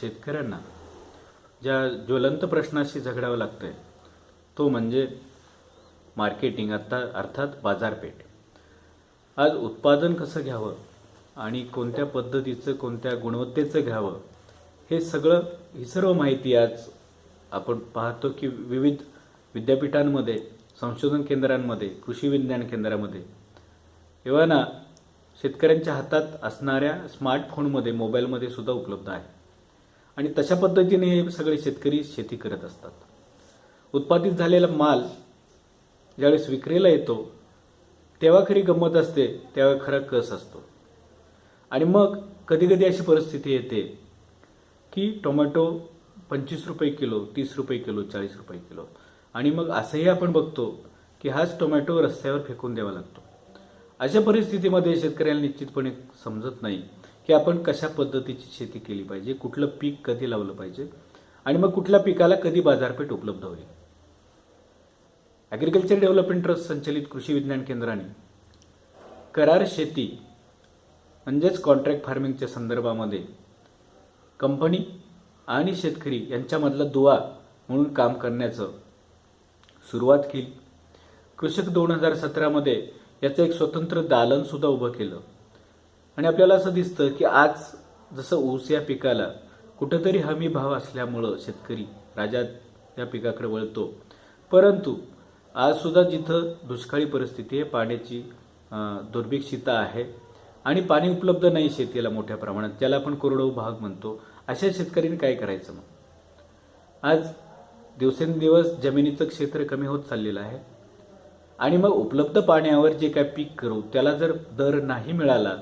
शेतकऱ्यांना ज्या ज्वलंत प्रश्नाशी झगडावं लागतंय तो म्हणजे मार्केटिंग आता अर्थात बाजारपेठ. आज उत्पादन कसं घ्यावं आणि कोणत्या पद्धतीचं कोणत्या गुणवत्तेचं घ्यावं हे सगळं ही सर्व माहिती आज आपण पाहतो की विविध विद्यापीठांमध्ये संशोधन केंद्रांमध्ये कृषी विज्ञान केंद्रामध्ये एव्हाना शेतकऱ्यांच्या हातात असणाऱ्या स्मार्टफोनमध्ये मोबाईलमध्ये सुद्धा उपलब्ध आहे. आणि तशा पद्धतीने हे सगळे शेतकरी शेती करत असतात. उत्पादित झालेला माल ज्यावेळेस विक्रीला येतो तेव्हा खरी गंमत असते तेव्हा खरा कस असतो. आणि मग कधी कधी अशी परिस्थिती येते की टोमॅटो पंचवीस रुपये किलो तीस रुपये किलो चाळीस रुपये किलो. आणि मग असंही आपण बघतो की हाच टोमॅटो रस्त्यावर फेकून द्यावा लागतो. अशा परिस्थितीमध्ये शेतकऱ्याला निश्चितपणे समजत नाही की आपण कशा पद्धतीची शेती केली पाहिजे कुठलं पीक कधी लावलं पाहिजे आणि मग कुठल्या पिकाला कधी बाजारपेठ उपलब्ध होईल. ॲग्रिकल्चर डेव्हलपमेंट ट्रस्ट संचलित कृषी विज्ञान केंद्राने करार शेती म्हणजेच कॉन्ट्रॅक्ट फार्मिंगच्या संदर्भामध्ये कंपनी आणि शेतकरी यांच्यामधला दुवा म्हणून काम करण्याचं सुरुवात केली. कृषक दोन हजार सतरामध्ये याचं एक स्वतंत्र दालनसुद्धा उभं केलं. आणि आपल्याला असं दिसतं की आज जसं ऊस या पिकाला कुठंतरी हमी भाव असल्यामुळं शेतकरी राजा या पिकाकडे वळतो. परंतु आज सुद्धा जिथं दुष्काळी परिस्थिती आहे पाण्याची दुर्भिक्षिता आहे आणि पाणी उपलब्ध नाही शेतीला मोठ्या प्रमाणात ज्याला आपण कोरडवाहू भाग म्हणतो. अशा शेतकऱ्यांनी काय करायचं मग? आज दिवसेंदिवस जमिनीचं क्षेत्र कमी होत चाललेलं आहे आणि मग उपलब्ध पाण्यावर जे काय पीक करू त्याला जर दर नाही मिळाला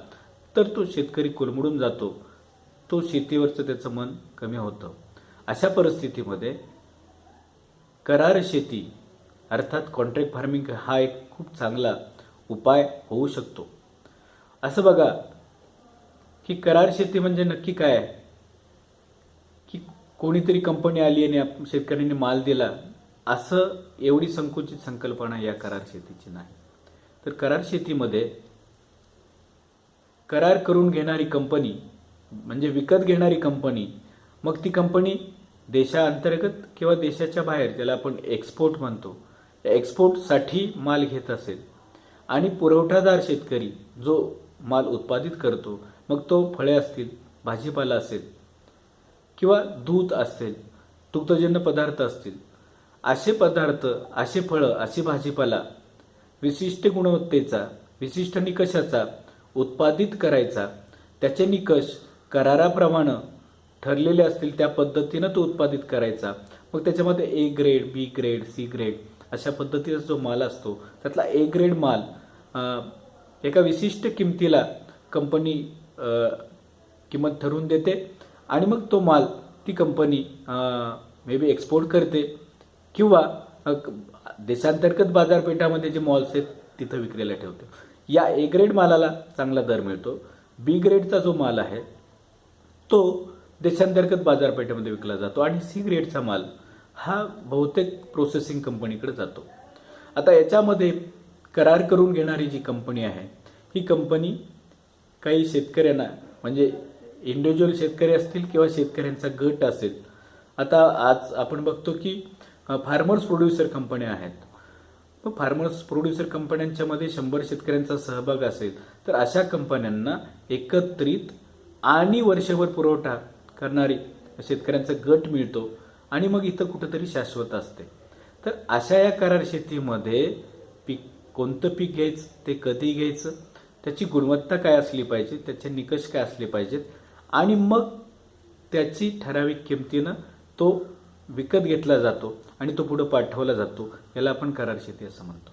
तर तो शेतकरी कोलमडून जातो. तो शेतीवरचं त्याचं मन कमी होतं. अशा परिस्थितीमध्ये करार शेती अर्थात कॉन्ट्रॅक्ट फार्मिंग हा एक खूप चांगला उपाय होऊ शकतो. असं बघा की करार शेती म्हणजे नक्की काय? आहे की कोणीतरी कंपनी आली आणि शेतकऱ्यांनी माल दिला असं एवढी संकुचित संकल्पना या करार शेतीची नाही. तर करार शेतीमध्ये करार करून घेणारी कंपनी म्हणजे विकत घेणारी कंपनी मग ती कंपनी देशाअंतर्गत किंवा देशाच्या बाहेर ज्याला आपण एक्सपोर्ट म्हणतो एक्सपोर्टसाठी माल घेत असेल आणि पुरवठादार शेतकरी जो माल उत्पादित करतो मग तो फळे असतील भाजीपाला असेल किंवा दूध असेल दुग्धजन्य पदार्थ असतील असे पदार्थ असे फळं अशी भाजीपाला विशिष्ट गुणवत्तेचा विशिष्ट निकषाचा उत्पादित करायचा त्याचे निकष कराराप्रमाणे ठरलेले असतील त्या पद्धतीनं तो उत्पादित करायचा. मग त्याच्यामध्ये A grade B grade C grade अशा पद्धतीचा जो माल असतो त्यातला ए ग्रेड माल एका विशिष्ट किमतीला कंपनी किंमत ठरवून देते आणि मग तो माल ती कंपनी मे बी एक्सपोर्ट करते किंवा देशांतर्गत बाजारपेठामध्ये जे मॉल्स आहेत तिथं विक्रीला ठेवते. या ए ग्रेड मालाला चांगला दर मिळतो. बी ग्रेडचा जो माल आहे तो देशांतर्गत बाजारपेठेमध्ये विकला जातो आणि सी ग्रेडचा माल हा बहुतेक प्रोसेसिंग कंपनीकडे जातो. आता याच्यामध्ये करार करून घेणारी जी कंपनी आहे ही कंपनी काही शेतकऱ्यांना म्हणजे इंडिव्हिज्युअल शेतकरी असतील किंवा शेतकऱ्यांचा गट असेल. आता आज आपण बघतो की फार्मर्स प्रोड्युसर कंपन्या आहेत. मग फार्मर्स प्रोड्युसर कंपन्यांच्यामध्ये शंभर शेतकऱ्यांचा सहभाग असेल तर अशा कंपन्यांना एकत्रित आणि वर्षभर पुरवठा करणारी शेतकऱ्यांचा गट मिळतो आणि मग इथं कुठंतरी शाश्वत असते. तर अशा या करार शेतीमध्ये पीक कोणतं पीक घ्यायचं ते कधी घ्यायचं त्याची गुणवत्ता काय असली पाहिजे त्याचे निकष काय असले पाहिजेत आणि मग त्याची ठराविक किमतीनं तो विकत घेतला जातो आणि तो पुढं पाठवला जातो याला आपण करार शेती असं म्हणतो.